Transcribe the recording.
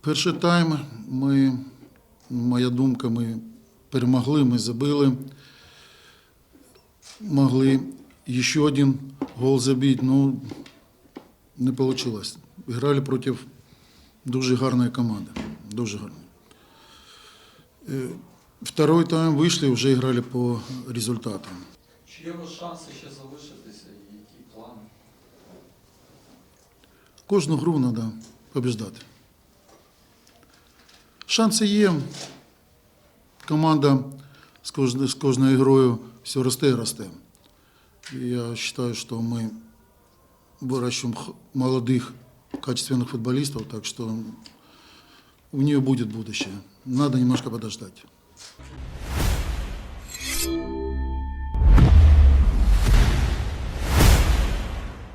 Перший тайм ми, моя думка, ми перемогли, ми забили. Могли ще один гол забити, ну не вийшло. Грали проти дуже гарної команди. Дуже гарної. Е, Второй тайм вийшли, вже грали по результатам. Чи є у вас шанси ще залишитися і які плани? Кожну гру треба побіждати. Шанси є. Команда з кожною, з кожною грою все росте і росте. І я вважаю, що ми выращиваем х- молодых качественных футболистов, так что у нее будет будущее. Надо немножко подождать.